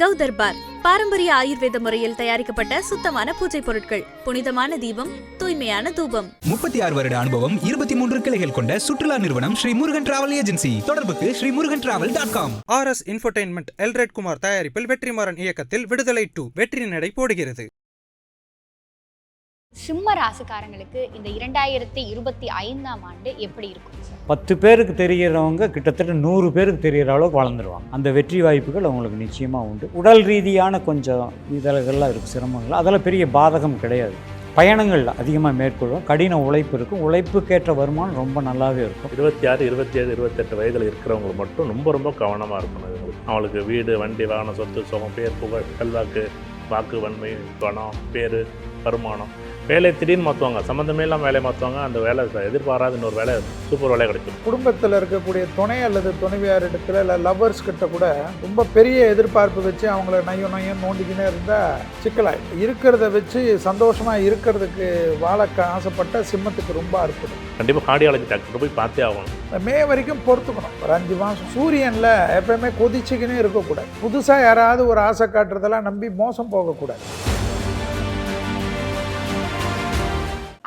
கௌதர்பார் பாரம்பரிய ஆயுர்வேத முறையில் தயாரிக்கப்பட்ட சுத்தமான பூஜை பொருட்கள். புனிதமான தீபம் தூய்மையான தூபம். முப்பத்தி ஆறு வருட அனுபவம் இருபத்தி மூன்று கிளைகள் கொண்ட சுற்றுலா நிறுவனம் ஸ்ரீ முருகன் டிராவல் ஏஜென்சி. தொடர்புக்கு Sri Murugan travel dot com. R S infotainment Elred Kumar தயாரிப்பில் வெற்றிமாறன் இயக்கத்தில் விடுதலை டூ வெற்றி நடை போடுகிறது. சிம்ம ராசிக்காரங்களுக்கு இந்த இரண்டாயிரத்தி இருபத்தி ஐந்தாம் ஆண்டு எப்படி இருக்கும் பத்து பேருக்கு தெரிகிறவங்க கிட்டத்தட்ட நூறு பேருக்கு தெரிகிற அளவுக்கு வளர்ந்துருவாங்க. அந்த வெற்றி வாய்ப்புகள் அவங்களுக்கு நிச்சயமாக உண்டு. உடல் ரீதியான கொஞ்சம் இதெல்லாம் இருக்குது சிரமங்கள். அதெல்லாம் பெரிய பாதகம் கிடையாது. பயணங்கள் அதிகமாக மேற்கொள்வோம். கடின உழைப்பு இருக்கும். உழைப்புக்கேற்ற வருமானம் ரொம்ப நல்லாவே இருக்கும். இருபத்தி ஆறு இருபத்தி ஏழு இருபத்தெட்டு வயதில் இருக்கிறவங்க மட்டும் ரொம்ப ரொம்ப கவனமாக இருக்கணும் அவங்களுக்கு வீடு வண்டி வாகனம் சொத்து சுகம் பேர் புகழ் செல்வாக்கு வாக்கு வன்மை பணம் பேர் வருமானம். வேலை திடீர்னு மாற்றுவாங்க சம்மந்தமே இல்லாமல் வேலையை மாற்றுவாங்க அந்த வேலை எதிர்பாராத இன்னொரு வேலை சூப்பர் வேலை கிடைக்கும். குடும்பத்தில் இருக்கக்கூடிய துணை அல்லது துணைவியார் இடத்துல இல்லை லவ்வர்ஸ் கிட்ட கூட ரொம்ப பெரிய எதிர்பார்ப்பு வச்சு அவங்கள நையோ நையோ நோண்டிக்கினே இருந்தால் சிக்கலாயிடும் இருக்கிறத வச்சு சந்தோஷமாக இருக்கிறதுக்கு வாழ ஆசைப்பட்ட சிம்மத்துக்கு ரொம்ப அற்புதம். கண்டிப்பாக கார்டியாலஜி டாக்டர் போய் பார்த்தே ஆகணும். மே வரைக்கும் பொறுத்துக்கணும். ஒரு அஞ்சு மாதம் சூரியனில் எப்பயுமே கொதிச்சுக்கினே இருக்கக்கூடாது. புதுசாக யாராவது ஒரு ஆசை காட்டுறதெல்லாம் நம்பி மோசம் போகக்கூடாது.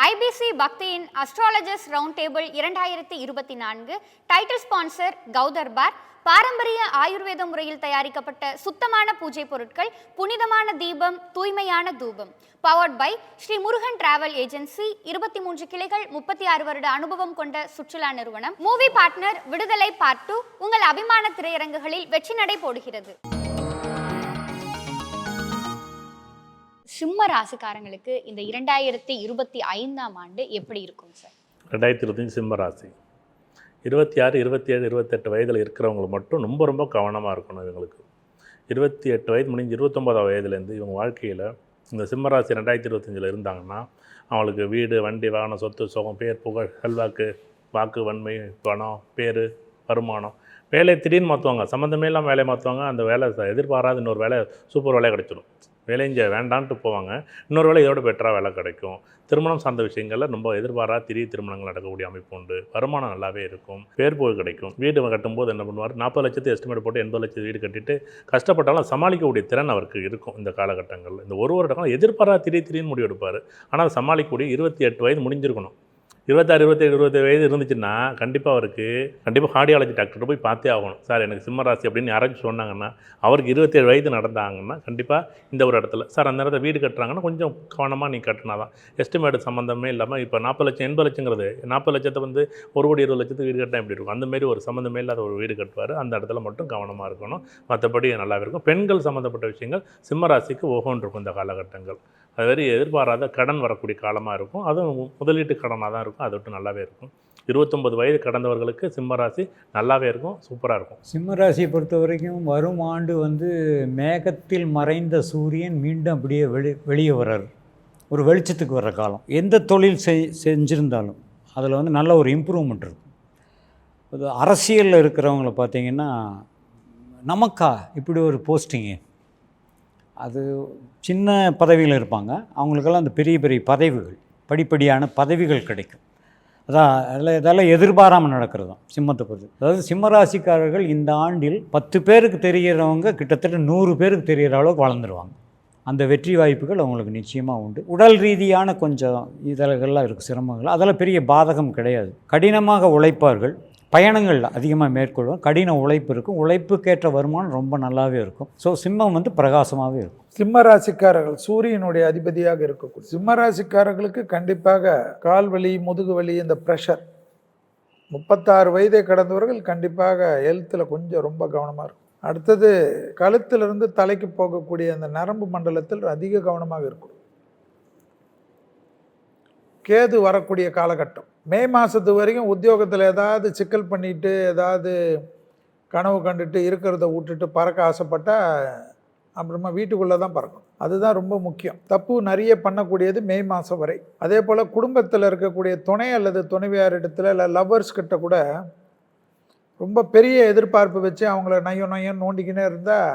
ஐபிசி பக்தியின் அஸ்ட்ராலஜர்ஸ் ரவுண்ட் டேபிள் இரண்டாயிரத்தி இருபத்தி நான்கு டைட்டில் ஸ்பான்சர் கௌதர்பார் பாரம்பரிய ஆயுர்வேத முறையில் தயாரிக்கப்பட்ட சுத்தமான பூஜை பொருட்கள் புனிதமான தீபம் தூய்மையான தூபம். Powered by Sri Murugan travel agency இருபத்தி மூன்று கிளைகள் முப்பத்தி ஆறு வருட அனுபவம் கொண்ட சுற்றுலா நிறுவனம். Movie partner Viduthalai part two உங்கள் அபிமான திரையரங்குகளில் வெற்றி நடை போடுகிறது. சிம்ம ராசிக்காரங்களுக்கு இந்த இரண்டாயிரத்தி இருபத்தி ஐந்தாம் ஆண்டு எப்படி இருக்கும் சார் ரெண்டாயிரத்தி இருபத்தஞ்சி சிம்ம ராசி. இருபத்தி ஆறு இருபத்தி ஏழு இருபத்தெட்டு வயதில் இருக்கிறவங்களுக்கு மட்டும் ரொம்ப ரொம்ப கவனமாக இருக்கணும் இவங்களுக்கு. இருபத்தி எட்டு வயது முடிஞ்சு இருபத்தொம்போதாம் வயதுலேருந்து இவங்க வாழ்க்கையில் இந்த சிம்ம ராசி ரெண்டாயிரத்தி இருபத்தஞ்சில் இருந்தாங்கன்னா அவங்களுக்கு வீடு வண்டி வாகனம் சொத்து சுகம் பேர் புகழ் செல்வாக்கு வாக்கு வன்மை பணம் பேர் வருமானம். வேலையை திடீர்னு மாற்றுவாங்க சம்மந்தமே இல்லாமல் வேலையை மாற்றுவாங்க அந்த வேலை எதிர்பாராத இன்னொரு வேலை சூப்பர் வேலையாக கிடச்சிடும் வேலை இங்கே வேண்டான்ட்டு போவாங்க. இன்னொரு வேலை இதோட பெட்டராக வேலை கிடைக்கும். திருமணம் சார்ந்த விஷயங்களில் ரொம்ப எதிர்பாரா திரிய திருமணங்கள் நடக்கக்கூடிய அமைப்பு உண்டு. வருமானம் நல்லாவே இருக்கும். பேர் போய் கிடைக்கும். வீடு கட்டும்போது என்ன பண்ணுவார்? நாற்பது லட்சத்து எஸ்டிமேட் போட்டு எண்பது லட்சத்து வீடு கட்டிட்டு கஷ்டப்பட்டாலும் சமாளிக்கக்கூடிய திறன் அவருக்கு இருக்கும் இந்த காலகட்டங்களில். இந்த ஒரு வருட காலம் எதிர்பாரா திடீர் திடீர்னு முடிவெடுப்பார். ஆனால் சமாளிக்கக்கூடிய இருபத்தி எட்டு வயது முடிஞ்சிருக்கணும். இருபத்தாறு இருபத்தேழு இருபத்தேழு வயது இருந்துச்சுன்னா கண்டிப்பாக அவருக்கு கண்டிப்பாக கார்டியாலஜி டாக்டர் போய் பார்த்தே ஆகணும். சார் எனக்கு சிம்மராசி அப்படின்னு யாராச்சும் சொன்னாங்கன்னா அவருக்கு இருபத்தேழு வயது நடந்தாங்கன்னா கண்டிப்பாக இந்த ஒரு இடத்துல. சார் அந்த நேரத்தில் வீடு கட்டுறாங்கன்னா கொஞ்சம் கவனமாக நீ கட்டினா தான். எஸ்டிமேட் சம்மந்தமே இல்லாமல் இப்போ நாற்பது லட்சம் எண்பது லட்சங்கிறது நாற்பது லட்சத்தை வந்து ஒரு கோடி இருபது லட்சத்துக்கு வீடு கட்டினா எப்படி இருக்கும்? அந்தமாரி ஒரு சம்மந்தமே இல்லாத ஒரு வீடு கட்டுவார். அந்த இடத்துல மட்டும் கவனமாக இருக்கணும். மற்றபடி நல்லாவே இருக்கும். பெண்கள் சம்மந்தப்பட்ட விஷயங்கள் சிம்மராசிக்கு ஓகோன் இருக்கும் இந்த காலகட்டங்கள். அது மாதிரி எதிர்பாராத கடன் வரக்கூடிய காலமாக இருக்கும். அதுவும் முதலீட்டு கடனாக தான் இருக்கும். அதை விட்டு நல்லாவே இருக்கும். இருபத்தொம்பது வயது கடந்தவர்களுக்கு சிம்மராசி நல்லாவே இருக்கும் சூப்பராக இருக்கும். சிம்மராசியை பொறுத்த வரைக்கும் வரும் ஆண்டு வந்து மேகத்தில் மறைந்த சூரியன் மீண்டும் அப்படியே வெளி வெளியே வர்றார். ஒரு வெளிச்சத்துக்கு வர்ற காலம். எந்த தொழில் செய் செஞ்சுருந்தாலும் அதில் வந்து நல்ல ஒரு இம்ப்ரூவ்மெண்ட் இருக்கும். அது அரசியலில் இருக்கிறவங்கள பார்த்தீங்கன்னா நமக்கா இப்படி ஒரு போஸ்டிங்கு அது சின்ன பதவியில் இருப்பாங்க. அவங்களுக்கெல்லாம் அந்த பெரிய பெரிய பதவிகள் படிப்படியான பதவிகள் கிடைக்கும். அதான் அதில் இதெல்லாம் எதிர்பாராமல் நடக்கிறது தான் சிம்மத்தை பொறுத்து. அதாவது சிம்மராசிக்காரர்கள் இந்த ஆண்டில் பத்து பேருக்கு தெரிகிறவங்க கிட்டத்தட்ட நூறு பேருக்கு தெரிகிற அளவுக்கு வளர்ந்துருவாங்க. அந்த வெற்றி வாய்ப்புகள் அவங்களுக்கு நிச்சயமாக உண்டு. உடல் ரீதியான கொஞ்சம் இதழ்கள்லாம் இருக்குது சிரமங்கள். அதெல்லாம் பெரிய பாதகம் கிடையாது. கடினமாக உழைப்பார்கள். பயணங்கள் அதிகமாக மேற்கொள்வோம். கடின உழைப்பு இருக்கும். உழைப்புக்கேற்ற வருமானம் ரொம்ப நல்லாவே இருக்கும். ஸோ சிம்மம் வந்து பிரகாசமாகவே இருக்கும். சிம்ம ராசிக்காரர்கள் சூரியனுடைய அதிபதியாக இருக்கக்கூடிய சிம்ம ராசிக்காரர்களுக்கு கண்டிப்பாக கால் வலி முதுகு வலி இந்த ப்ரெஷர் முப்பத்தாறு வயதை கடந்தவர்கள் கண்டிப்பாக ஹெல்த்தில் கொஞ்சம் ரொம்ப கவனமாக இருக்கும். அடுத்தது கழுத்திலிருந்து தலைக்கு போகக்கூடிய அந்த நரம்பு மண்டலத்தில் அதிக கவனமாக இருக்கும் கேது வரக்கூடிய காலகட்டம். மே மாதத்து வரைக்கும் உத்தியோகத்தில் ஏதாவது சிக்கல் பண்ணிட்டு ஏதாவது கனவு கண்டுட்டு இருக்கிறத விட்டுட்டு பறக்க ஆசைப்பட்டால் அப்புறமா வீட்டுக்குள்ளே தான் பறக்கணும் அதுதான் ரொம்ப முக்கியம். தப்பு நிறைய பண்ணக்கூடியது மே மாதம் வரை. அதே போல் குடும்பத்தில் இருக்கக்கூடிய துணை அல்லது துணைவியார் இடத்துல இல்லை லவ்வர்ஸ் கிட்ட கூட ரொம்ப பெரிய எதிர்பார்ப்பு வச்சு அவங்கள நயம் நயம் நோண்டிக்கினே இருந்தால்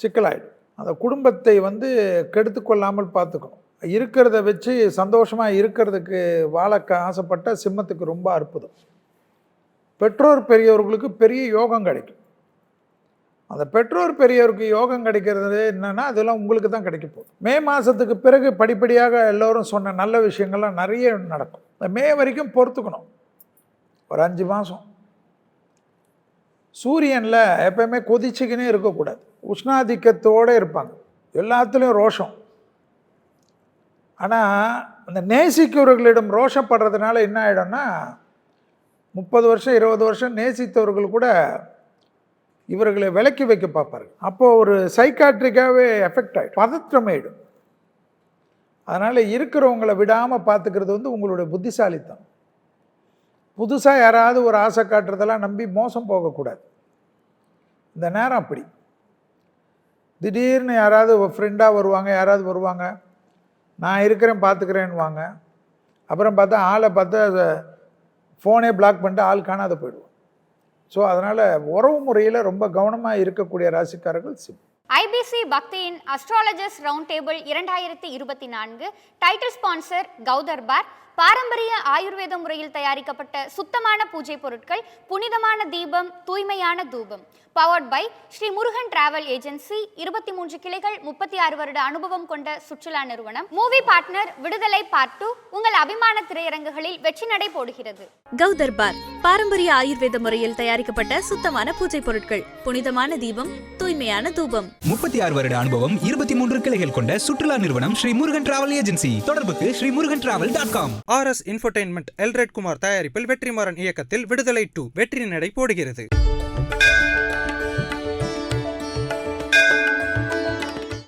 சிக்கலாயிடும். அந்த குடும்பத்தை வந்து கெடுத்து கொள்ளாமல் பார்த்துக்கணும். இருக்கிறத வச்சு சந்தோஷமாக இருக்கிறதுக்கு வாழ ஆசைப்பட்ட சிம்மத்துக்கு ரொம்ப அற்புதம். பெற்றோர் பெரியவர்களுக்கு பெரிய யோகம் கிடைக்கும். அந்த பெற்றோர் பெரியவருக்கு யோகம் கிடைக்கிறது என்னென்னா அதெல்லாம் உங்களுக்கு தான் கிடைக்க போகுது. மே மாதத்துக்கு பிறகு படிப்படியாக எல்லோரும் சொன்ன நல்ல விஷயங்கள்லாம் நிறைய நடக்கும். இந்த மே வரைக்கும் பொறுத்துக்கணும். ஒரு அஞ்சு மாதம் சூரியனில் எப்பயுமே கொதிச்சுக்கினே இருக்கக்கூடாது. உஷ்ணாதிக்கத்தோடு இருப்பாங்க. எல்லாத்துலேயும் ரோஷம். ஆனால் அந்த நேசிக்கிறவர்களிடம் ரோஷப்படுறதுனால என்ன ஆகிடும்னா முப்பது வருஷம் இருபது வருஷம் நேசித்தவர்கள் கூட இவர்களை விலக்கி வைக்க பார்ப்பார்கள். அப்போது ஒரு சைக்காட்ரிக்காகவே எஃபெக்ட் ஆகிடும் பதற்றமாயிடும். அதனால் இருக்கிறவங்களை விடாமல் பார்த்துக்கிறது வந்து உங்களுடைய புத்திசாலித்தனம். புதுசாக யாராவது ஒரு ஆசை காட்டுறதெல்லாம் நம்பி மோசம் போகக்கூடாது. இந்த நேரம் அப்படி. திடீர்னு யாராவது ஃப்ரெண்டாக வருவாங்க யாராவது வருவாங்க. நான் இருக்கிறேன் பார்த்துக்கிறேன்னுவாங்க. அப்புறம் பார்த்தா ஆளை பார்த்தா ஃபோனே பிளாக் பண்ணிட்டு ஆள் காணாத போயிடுவோம் ஸோ அதனால் உறவு முறையில் ரொம்ப கவனமாக இருக்கக்கூடிய ராசிக்காரர்கள் சிம். ஐபிசி பக்தியின் அஸ்ட்ராலஜர்ஸ் ரவுண்ட் டேபிள் இரண்டாயிரத்தி இருபத்தி நான்கு. டைட்டில் ஸ்பான்சர் கௌதர்பார் பாரம்பரிய ஆயுர்வேத முறையில் தயாரிக்கப்பட்ட சுத்தமான பூஜை பொருட்கள் புனிதமான தீபம் தூய்மையான தூபம். Powered by Sri Murugan travel agency இருபத்தி மூன்று கிளைகள் முப்பத்தி ஆறு வருட அனுபவம் கொண்ட சுற்றுலா நிறுவனம். Movie partner Viduthalai part two உங்கள் அபிமான திரையரங்குகளில் வெற்றி நடை போடுகிறது. கௌதர்பார் பாரம்பரிய ஆயுர்வேத முறையில் தயாரிக்கப்பட்ட சுத்தமான பூஜை பொருட்கள் புனிதமான தீபம் தூய்மையான தூபம். முப்பத்தி ஆறு வருட அனுபவம் இருபத்தி மூன்று கிளைகள் கொண்ட சுற்றுலா நிறுவனம் ஸ்ரீ முருகன் டிராவல் ஏஜென்சி தொடர்புக்கு Sri Murugan travel dot com R S infotainment Elred Kumar தயாரிப்பில் வெற்றிமாறன் இயக்கத்தில் விடுதலை டூ வெற்றி நடை போடுகிறது.